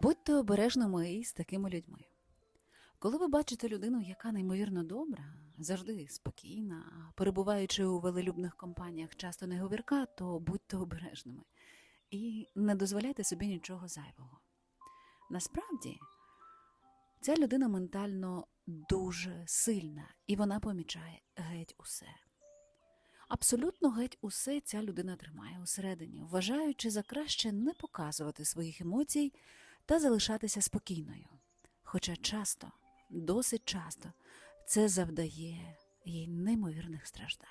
Будьте обережними і з такими людьми. Коли ви бачите людину, яка неймовірно добра, завжди спокійна, перебуваючи у велелюбних компаніях, часто не говірка, то будьте обережними і не дозволяйте собі нічого зайвого. Насправді, ця людина ментально дуже сильна, і вона помічає геть усе. Абсолютно геть усе ця людина тримає усередині, вважаючи за краще не показувати своїх емоцій та залишатися спокійною. Хоча часто, досить часто, це завдає їй неймовірних страждань.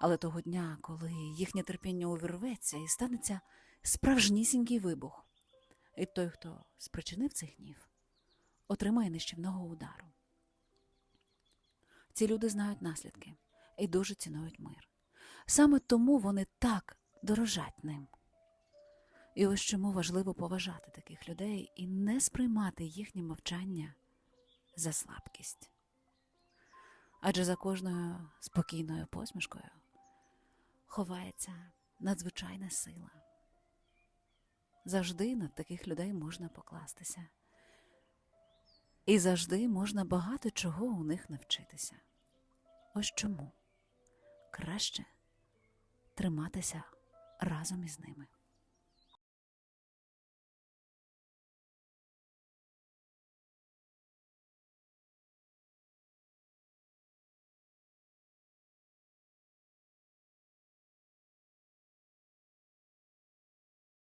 Але того дня, коли їхнє терпіння увірветься і станеться справжнісінький вибух, і той, хто спричинив цей гнів, отримає нищівного удару. Ці люди знають наслідки і дуже цінують мир. Саме тому вони так дорожать ним. І ось чому важливо поважати таких людей і не сприймати їхнє мовчання за слабкість. Адже за кожною спокійною посмішкою ховається надзвичайна сила. Завжди на таких людей можна покластися. І завжди можна багато чого у них навчитися. Ось чому краще триматися разом із ними.